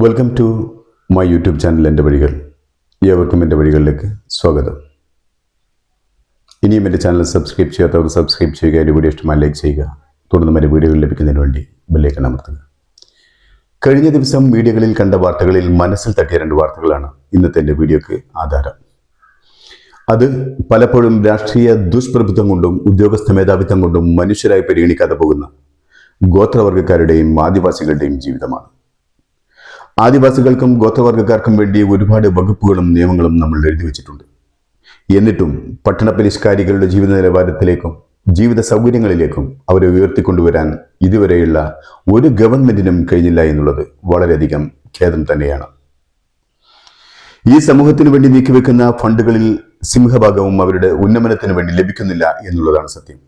Welcome to my YouTube channel എന്റെ വഴികൾ. ഏവർക്കും എന്റെ വഴികളിലേക്ക് സ്വാഗതം. ഇനിയും എന്റെ ചാനൽ സബ്സ്ക്രൈബ് ചെയ്യാത്തവർ സബ്സ്ക്രൈബ് ചെയ്യുക എന്റെ വീഡിയോ ഇഷ്ടമായി ലൈക്ക് ചെയ്യുക. തുടർന്ന് മറ്റു വീഡിയോകൾ ലഭിക്കുന്നതിന് വേണ്ടി ബെല്ലേക്കൺ അമർത്തുക. കഴിഞ്ഞ ദിവസം മീഡിയകളിൽ കണ്ട വാർത്തകളിൽ മനസ്സിൽ തട്ടിയ രണ്ട് വാർത്തകളാണ് ഇന്നത്തെ എന്റെ വീഡിയോക്ക് ആധാരം. അത് പലപ്പോഴും രാഷ്ട്രീയ ദുഷ്പ്രഭുത്വം കൊണ്ടും ഉദ്യോഗസ്ഥ മേധാവിത്വം കൊണ്ടും മനുഷ്യരായി പരിഗണിക്കാതെ പോകുന്ന ഗോത്രവർഗക്കാരുടെയും ആദിവാസികളുടെയും ജീവിതമാണ്. ആദിവാസികൾക്കും ഗോത്രവർഗക്കാർക്കും വേണ്ടി ഒരുപാട് വകുപ്പുകളും നിയമങ്ങളും നമ്മൾ എഴുതി വെച്ചിട്ടുണ്ട്. എന്നിട്ടും പട്ടണ പരിഷ്കാരികളുടെ ജീവിത നിലവാരത്തിലേക്കും ജീവിത സൗകര്യങ്ങളിലേക്കും അവരെ ഉയർത്തിക്കൊണ്ടുവരാൻ ഇതുവരെയുള്ള ഒരു ഗവൺമെന്റിനും കഴിഞ്ഞില്ല എന്നുള്ളത് വളരെയധികം ഖേദം തന്നെയാണ്. ഈ സമൂഹത്തിന് വേണ്ടി നീക്കിവെക്കുന്ന ഫണ്ടുകളിൽ സിംഹഭാഗവും അവരുടെ ഉന്നമനത്തിന് വേണ്ടി ലഭിക്കുന്നില്ല എന്നുള്ളതാണ് സത്യം.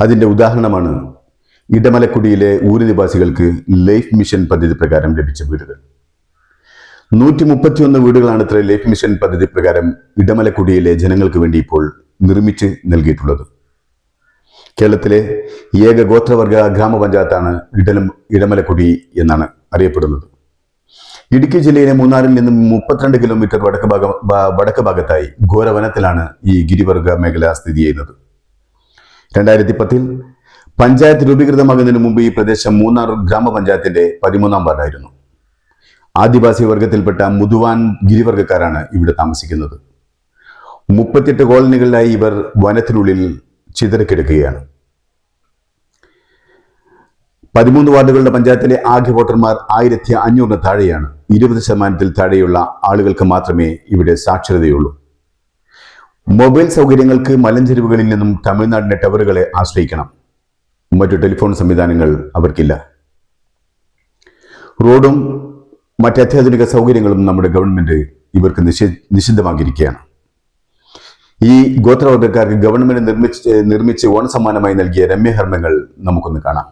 അതിന്റെ ഉദാഹരണമാണ് ഇടമലക്കുടിയിലെ ഊര് നിവാസികൾക്ക് ലൈഫ് മിഷൻ പദ്ധതി പ്രകാരം ലഭിച്ച വീടുകൾ നൂറ്റി മുപ്പത്തിയൊന്ന് വീടുകളാണ് ഇത്ര ലൈഫ് മിഷൻ പദ്ധതി പ്രകാരം ഇടമലക്കുടിയിലെ ജനങ്ങൾക്ക് വേണ്ടി ഇപ്പോൾ നിർമ്മിച്ച് നൽകിയിട്ടുള്ളത്. കേരളത്തിലെ ഏക ഗോത്രവർഗ ഗ്രാമപഞ്ചായത്താണ് ഇടലം ഇടമലക്കുടി എന്നാണ് അറിയപ്പെടുന്നത്. ഇടുക്കി ജില്ലയിലെ മൂന്നാറിൽ നിന്നും മുപ്പത്തിരണ്ട് കിലോമീറ്റർ വടക്ക് ഭാഗം വടക്ക് ഭാഗത്തായി ഘോരവനത്തിലാണ് ഈ ഗിരിവർഗ മേഖല സ്ഥിതി ചെയ്യുന്നത്. രണ്ടായിരത്തി പത്തിൽ പഞ്ചായത്ത് രൂപീകൃതമാകുന്നതിന് മുമ്പ് ഈ പ്രദേശം മൂന്നാർ ഗ്രാമപഞ്ചായത്തിന്റെ പതിമൂന്നാം വാർഡായിരുന്നു. ആദിവാസി വർഗത്തിൽപ്പെട്ട മുതുവാൻ ഗിരിവർഗക്കാരാണ് ഇവിടെ താമസിക്കുന്നത്. മുപ്പത്തിയെട്ട് കോളനികളിലായി ഇവർ വനത്തിനുള്ളിൽ ചിതറിക്കിടക്കുകയാണ്. പതിമൂന്ന് വാർഡുകളുടെ പഞ്ചായത്തിലെ ആകെ വോട്ടർമാർ ആയിരത്തി അഞ്ഞൂറിന് താഴെയാണ്. ഇരുപത് ശതമാനത്തിൽ താഴെയുള്ള ആളുകൾക്ക് മാത്രമേ ഇവിടെ സാക്ഷരതയുള്ളൂ. മൊബൈൽ സൗകര്യങ്ങൾക്ക് മലഞ്ചെരുവുകളിൽ നിന്നും തമിഴ്നാടിന്റെ ടവറുകളെ ആശ്രയിക്കണം. മറ്റു ടെലിഫോൺ സംവിധാനങ്ങൾ അവർക്കില്ല. റോഡും മറ്റ് അത്യാധുനിക സൗകര്യങ്ങളും നമ്മുടെ ഗവൺമെന്റ് ഇവർക്ക് നിഷേ നിഷിദ്ധമാക്കിയിരിക്കുകയാണ് ഈ ഗോത്രവർഗക്കാർക്ക് ഗവൺമെന്റ് നിർമ്മിച്ച് നിർമ്മിച്ച് ഓണസമ്മാനമായി നൽകിയ രമ്യഹർമ്മങ്ങൾ നമുക്കൊന്ന് കാണാം.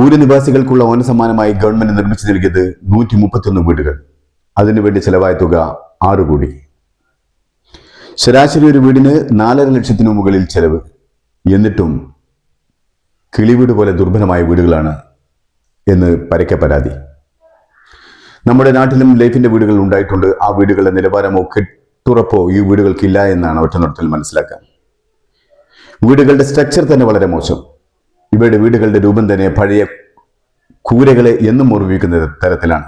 ഊര് നിവാസികൾക്കുള്ള ഓണസമ്മാനമായി ഗവൺമെന്റ് നിർമ്മിച്ചു നൽകിയത് നൂറ്റി മുപ്പത്തൊന്ന് വീടുകൾ അതിനുവേണ്ടി ചെലവായ തുക ആറ് കോടി. ശരാശരി ഒരു വീടിന് നാലര ലക്ഷത്തിനു മുകളിൽ ചെലവ്. എന്നിട്ടും കിളിവീട് പോലെ ദുർബലമായ വീടുകളാണ് എന്ന് പരക്കെ പരാതി. നമ്മുടെ നാട്ടിലും ലൈഫിന്റെ വീടുകൾ ഉണ്ടായിട്ടുണ്ട്. ആ വീടുകളുടെ നിലവാരമോ കെട്ടുറപ്പോ ഈ വീടുകൾക്കില്ല എന്നാണ് ഒറ്റനോട്ടത്തിൽ മനസ്സിലാക്കാം വീടുകളുടെ സ്ട്രക്ചർ തന്നെ വളരെ മോശം. ഇവയുടെ വീടുകളുടെ രൂപം തന്നെ പഴയ കൂരകളെ എന്നും ഓർമ്മിപ്പിക്കുന്ന തരത്തിലാണ്.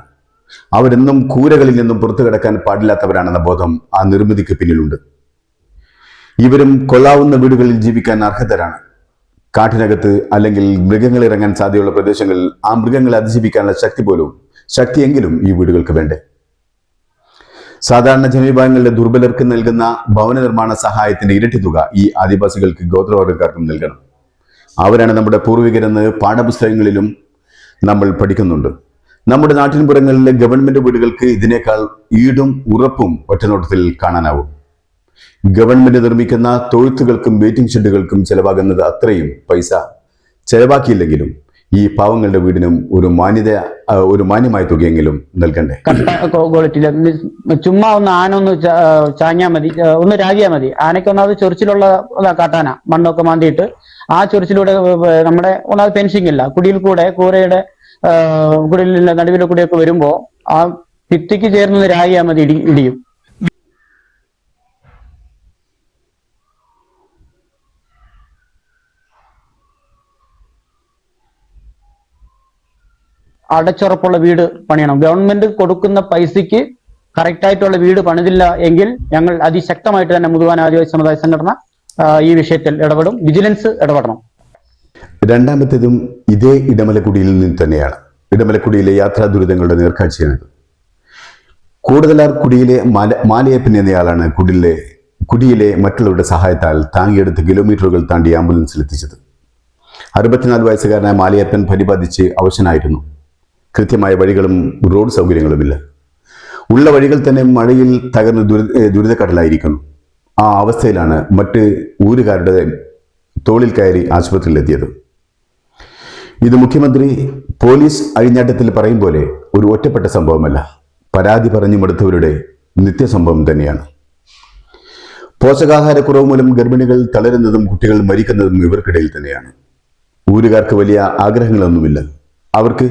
അവരെന്നും കൂരകളിൽ നിന്നും പുറത്തു കിടക്കാൻ പാടില്ലാത്തവരാണെന്ന ബോധം ആ നിർമ്മിതിക്ക് പിന്നിലുണ്ട്. ഇവരും കൊള്ളാവുന്ന വീടുകളിൽ ജീവിക്കാൻ അർഹതരാണ്. കാട്ടിനകത്ത് അല്ലെങ്കിൽ മൃഗങ്ങൾ ഇറങ്ങാൻ സാധ്യതയുള്ള പ്രദേശങ്ങളിൽ ആ മൃഗങ്ങളെ അതിജീവിക്കാനുള്ള ശക്തി പോലും ശക്തിയെങ്കിലും ഈ വീടുകൾക്ക് വേണ്ടേ? സാധാരണ ജനവിഭാഗങ്ങളുടെ ദുർബലർക്ക് നൽകുന്ന ഭവന നിർമ്മാണ സഹായത്തിന്റെ ഇരട്ടി തുക ഈ ആദിവാസികൾക്ക് ഗോത്രവർഗക്കാർക്കും നൽകണം. അവരാണ് നമ്മുടെ പൂർവികരെന്ന് പാഠപുസ്തകങ്ങളിലും നമ്മൾ പഠിക്കുന്നുണ്ട്. നമ്മുടെ നാട്ടിൻപുറങ്ങളിലെ ഗവൺമെന്റ് വീടുകൾക്ക് ഇതിനേക്കാൾ ഈടും ഉറപ്പും ഒറ്റനോട്ടത്തിൽ കാണാനാവും. ഗവൺമെന്റ് നിർമ്മിക്കുന്ന തൊഴുത്തുകൾക്കും വെയിറ്റിംഗ് ഷെഡുകൾക്കും ചെലവാകുന്നത് അത്രയും പൈസ ചെലവാക്കിയില്ലെങ്കിലും ഈ പാവങ്ങളുടെ വീടിനും ഒരു മാന്യത ഒരു മാന്യമായ തുകയെങ്കിലും നൽകണ്ടേ? കട്ട ചുമ്മാ ഒന്ന് ആന ഒന്ന് ചാഞ്ഞാ മതി. ഒന്ന് രാജിയാ മതി. ആനയ്ക്ക് ചൊറിച്ചിലുള്ള കാട്ടാന മണ്ണൊക്കെ മാന്തിയിട്ട് ആ ചൊറിച്ചിലൂടെ നമ്മുടെ ഒന്നാമത് ഫെൻസിങ് ഇല്ല. കുടിയിൽ കൂടെ കൂരയുടെ കുടിലിന്റെ നടുവിലെ കൂടെയൊക്കെ വരുമ്പോ ആ ഭിത്തിക്ക് ചേർന്ന് രാഗിയാ മതി ഇടി ഇടിയും. അടച്ചുറപ്പുള്ള വീട് പണിയണം. ഗവൺമെന്റ് കൊടുക്കുന്ന പൈസയ്ക്ക് കറക്റ്റായിട്ടുള്ള വീട് പണിതില്ല എങ്കിൽ ഞങ്ങൾ അതിശക്തമായിട്ട് തന്നെ മുതുവാൻ ആദിവാസി സമുദായ സംഘടന ഈ വിഷയത്തിൽ ഇടപെടും. വിജിലൻസ് ഇടപെടണം. രണ്ടാമത്തേതും ഇതേ ഇടമലക്കുടിയിൽ നിന്ന് തന്നെയാണ്. ഇടമലക്കുടിയിലെ യാത്രാ ദുരിതങ്ങളുടെ നേർക്കാഴ്ചയാണിത്. കൂടുതലാർ കുടിയിലെ മാല മാലയപ്പൻ എന്നയാളാണ് കുടിലെ കുടിയിലെ മറ്റുള്ളവരുടെ സഹായത്താൽ താങ്ങിയെടുത്ത് കിലോമീറ്ററുകൾ താണ്ടി ആംബുലൻസിൽ എത്തിച്ചത്. അറുപത്തിനാല് വയസ്സുകാരനായ മാലയപ്പൻ പരിപാതിച്ച് അവശനായിരുന്നു. കൃത്യമായ വഴികളും റോഡ് സൗകര്യങ്ങളുമില്ല. ഉള്ള വഴികൾ തന്നെ മഴയിൽ തകർന്ന് ദുരി ദുരിതക്കടലായിരിക്കുന്നു. ആ അവസ്ഥയിലാണ് മറ്റ് ഊരുകാരുടെ തോളിൽ കയറി ആശുപത്രിയിലെത്തിയത്. ഇത് മുഖ്യമന്ത്രി പോലീസ് അഴിഞ്ഞാട്ടത്തിൽ പറയും പോലെ ഒരു ഒറ്റപ്പെട്ട സംഭവമല്ല. പരാതി പറഞ്ഞു മടുത്തവരുടെ നിത്യസംഭവം തന്നെയാണ്. പോഷകാഹാരക്കുറവ് മൂലം ഗർഭിണികൾ തളരുന്നതും കുട്ടികൾ മരിക്കുന്നതും ഇവർക്കിടയിൽ തന്നെയാണ്. ഊരുകാർക്ക് വലിയ ആഗ്രഹങ്ങളൊന്നുമില്ല. അവർക്ക്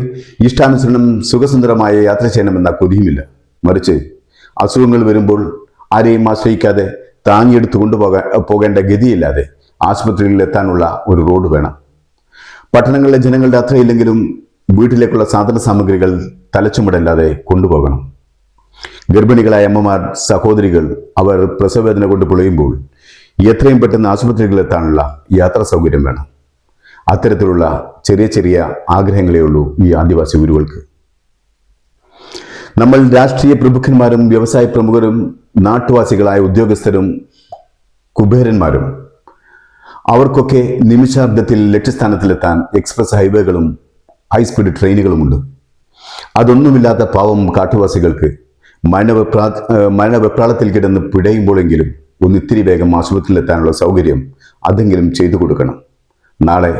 ഇഷ്ടാനുസരണം സുഖസുന്ദരമായ യാത്ര ചെയ്യണമെന്ന കൊതിയുമില്ല. മറിച്ച് അസുഖങ്ങൾ വരുമ്പോൾ ആരെയും ആശ്രയിക്കാതെ താങ്ങിയെടുത്ത് കൊണ്ടുപോകാൻ പോകേണ്ട ഗതിയില്ലാതെ ആശുപത്രികളിൽ എത്താനുള്ള ഒരു റോഡ് വേണം. പട്ടണങ്ങളിലെ ജനങ്ങളുടെ അത്രയില്ലെങ്കിലും വീട്ടിലേക്കുള്ള സാധന സാമഗ്രികൾ തലച്ചുമടല്ലാതെ കൊണ്ടുപോകണം. ഗർഭിണികളായ അമ്മമാർ സഹോദരികൾ അവർ പ്രസവവേദന കൊണ്ട് പൊളിയുമ്പോൾ എത്രയും പെട്ടെന്ന് ആശുപത്രികളിൽ എത്താനുള്ള യാത്രാ സൗകര്യം വേണം. അത്തരത്തിലുള്ള ചെറിയ ചെറിയ ആഗ്രഹങ്ങളേ ഉള്ളൂ ഈ ആദിവാസി ഊരുകൾക്ക്. നമ്മൾ രാഷ്ട്രീയ പ്രമുഖന്മാരും വ്യവസായ പ്രമുഖരും നാട്ടുവാസികളായ ഉദ്യോഗസ്ഥരും കുബേരന്മാരും അവർക്കൊക്കെ നിമിഷാർദ്ധത്തിൽ ലക്ഷ്യസ്ഥാനത്തിലെത്താൻ എക്സ്പ്രസ് ഹൈവേകളും ഹൈസ്പീഡ് ട്രെയിനുകളുമുണ്ട്. അതൊന്നുമില്ലാത്ത പാവം കാട്ടുവാസികൾക്ക് മരണവെപ്രാ മരണ മരണവെപ്രാളത്തിൽ കിടന്ന് പിടയുമ്പോഴെങ്കിലും ഒന്നിത്തിരി വേഗം ആശുപത്രിയിലെത്താനുള്ള സൗകര്യം അതെങ്കിലും ചെയ്തു കൊടുക്കണം. നാളെ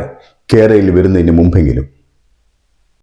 കേരളയിൽ വരുന്നതിന് മുമ്പെങ്കിലും